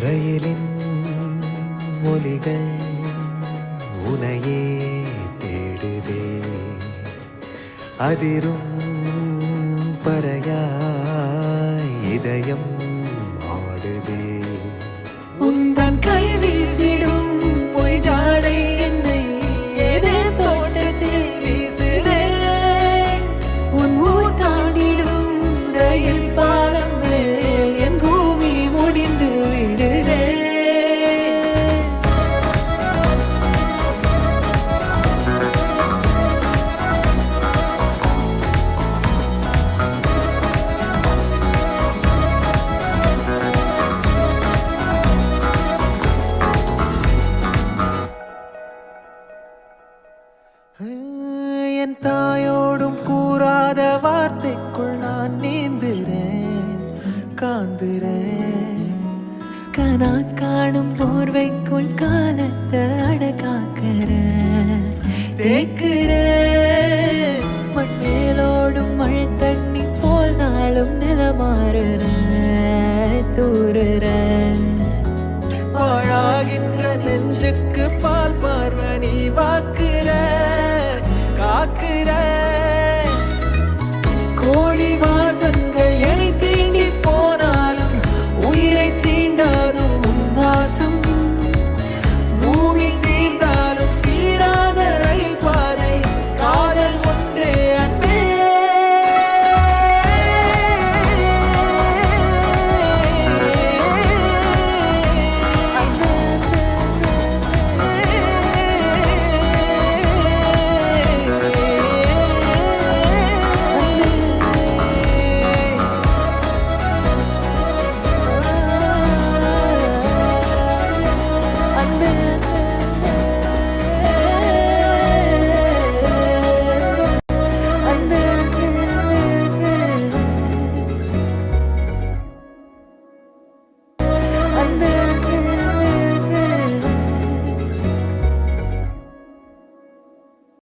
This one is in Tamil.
ரயிலின் ஒலிகள் உனையே தேடுதே. அதிரும் பறையாய் இதயம் கனா காணும் போர்வைக்குள் காலத்தை அடக்காக்கிற தேக்குற மண்மேலோடும் மழை தண்ணி போல் நாளும் நிலமாறுற தூறுற. பாழாகின்ற நெஞ்சுக்கு பால் பார்வனி வாக்குற காக்குற.